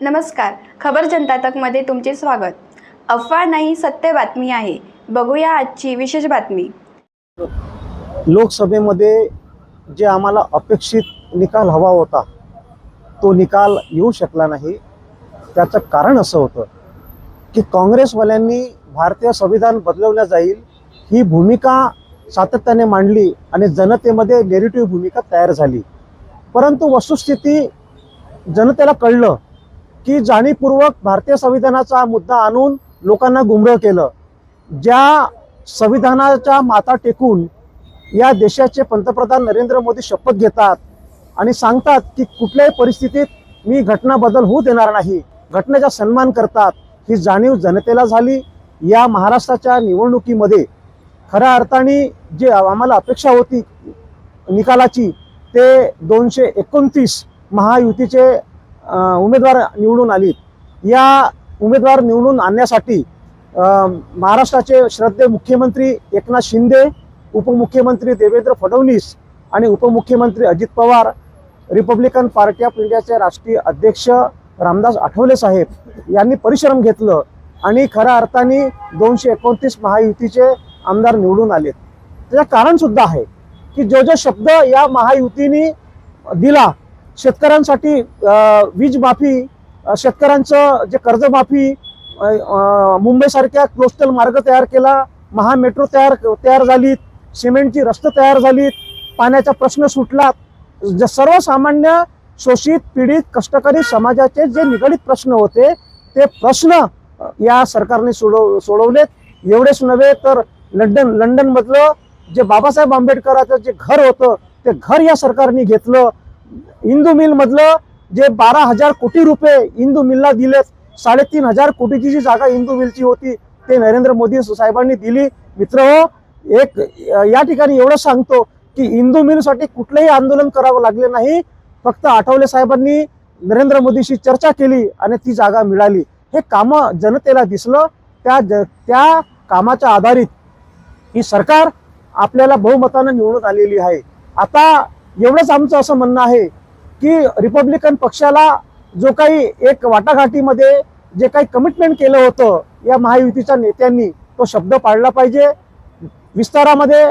नमस्कार. खबर जनता तकमध्ये तुमचे स्वागत. अफवा नाही सत्य बातमी आहे. बघूया आजची विशेष बातमी. लोकसभेमध्ये जे आम्हाला अपेक्षित निकाल हवा होता तो निकाल येऊ शकला नाही. त्याचं कारण असं होतं की काँग्रेसवाल्यांनी भारतीय संविधान बदलवलं जाईल ही भूमिका सातत्याने मांडली आणि जनतेमध्ये नेगेटिव्ह भूमिका तयार झाली. परंतु वस्तुस्थिती जनतेला कळलं की जाणीवपूर्वक भारतीय संविधानाचा मुद्दा आणून लोकांना गुमराह केलं. ज्या संविधानाच्या माता टेकून या देशाचे पंतप्रधान नरेंद्र मोदी शपथ घेतात आणि सांगतात की कुठल्याही परिस्थितीत मी घटना बदल होऊ देणार नाही घटनेचा सन्मान करतात ही जाणीव जनतेला झाली. या महाराष्ट्राच्या निवडणुकीमध्ये खऱ्या अर्थाने जे आम्हाला अपेक्षा होती निकालाची ते दोनशे एकोणतीस महायुतीचे उमेदवार निवडून आलीत या उमेदवार निवडून आणण्यासाठी महाराष्ट्राचे श्रद्धे मुख्यमंत्री एकनाथ शिंदे उपमुख्यमंत्री देवेंद्र फडणवीस आणि उपमुख्यमंत्री Ajit Pawar Republican party of इंडियाचे राष्ट्रीय अध्यक्ष रामदास आठवले साहेब यांनी परिश्रम घेतलं आणि खऱ्या अर्थाने दोनशे एकोणतीस महायुतीचे आमदार निवडून आलेत. त्याचं कारणसुद्धा आहे की जो जो शब्द या महायुतीने दिला शेतकऱ्यांसाठी वीज माफी शेतकऱ्यांचं जे कर्जमाफी मुंबईसारख्या कोस्टल मार्ग तयार केला महा मेट्रो तयार तयार झालीत सिमेंटची रस्ते तयार झालीत पाण्याचा प्रश्न सुटला जे सर्वसामान्य शोषित पीडित कष्टकरी समाजाचे जे निगडीत प्रश्न होते ते प्रश्न या सरकारने सोडव सोडवलेत. एवढेच नव्हे तर लंडन लंडनमधलं जे बाबासाहेब आंबेडकरांचं जे घर होतं ते घर या सरकारने घेतलं. इंदू मिलमधलं जे बारा हजार कोटी रुपये इंदू मिलला दिलेत साडेतीन हजार कोटीची जी जागा इंदू मिलची होती ते नरेंद्र मोदी साहेबांनी दिली. मित्र हो, एक या ठिकाणी एवढं सांगतो की इंदू मिलसाठी कुठलंही आंदोलन करावं लागले नाही. फक्त आठवले साहेबांनी नरेंद्र मोदीशी चर्चा केली आणि ती जागा मिळाली. हे कामं जनतेला दिसलं. त्या ज त्या कामाच्या आधारित ही सरकार आपल्याला बहुमतानं निवडून आलेली आहे. आता एवढंच आमचं असं म्हणणं आहे की रिपब्लिकन पक्षाला जो काही एक वाटाघाटीमध्ये जे काही कमिटमेंट केलं होतं या महायुतीच्या नेत्यांनी तो शब्द पाळला पाहिजे. विस्तारामध्ये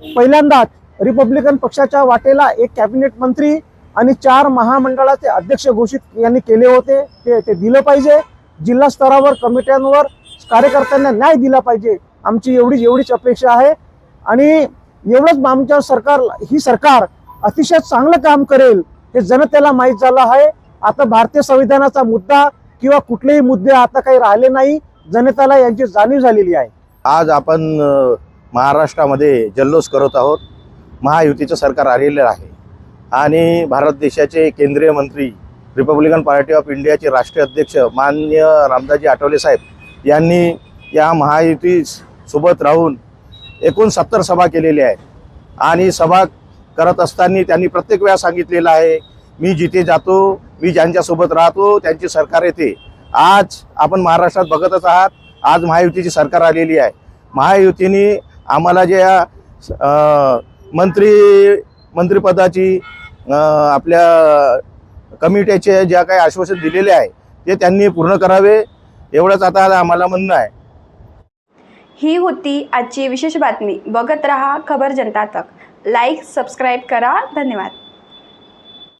पहिल्यांदाच रिपब्लिकन पक्षाच्या वाटेला एक कॅबिनेट मंत्री आणि चार महामंडळाचे अध्यक्ष घोषित यांनी केले होते ते ते दिलं पाहिजे. जिल्हा स्तरावर कमिट्यांवर कार्यकर्त्यांना न्याय दिला पाहिजे आमची एवढीच एवढीच अपेक्षा आहे. आणि एवढंच आमच्या सरकार ही सरकार अतिशय चांगलं काम करेल हे जनतेला माहीत झालं आहे. आता भारतीय संविधानाचा मुद्दा किंवा कुठलेही मुद्दे आता काही राहिले नाही. जनतेला यांची जाणीव झालेली आहे. आज आपण महाराष्ट्रामध्ये जल्लोष करत आहोत. महायुतीचं सरकार आलेलं आहे. आणि भारत देशाचे केंद्रीय मंत्री रिपब्लिकन पार्टी ऑफ इंडियाचे राष्ट्रीय अध्यक्ष माननीय रामदासजी आठवले साहेब यांनी या महायुती सोबत राहून एकूण सत्तर सभा केलेल्या आहेत. आणि सभा करत असताना त्यांनी प्रत्येक वेळा सांगितलेलं आहे मी जिथे जातो मी ज्यांच्यासोबत राहतो त्यांची सरकार येते. आज आपण महाराष्ट्रात बघतच आहात आज महायुतीची सरकार आलेली आहे. महायुतीने आम्हाला ज्या मंत्री मंत्रिपदाची आपल्या कमिटीचे ज्या काही आश्वासन दिलेले आहे ते त्यांनी पूर्ण करावे एवढंच आता आम्हाला म्हणणं आहे. ही होती आजची विशेष बातमी. बघत रहा खबर जनता तक. लाईक सबस्क्राईब करा. धन्यवाद.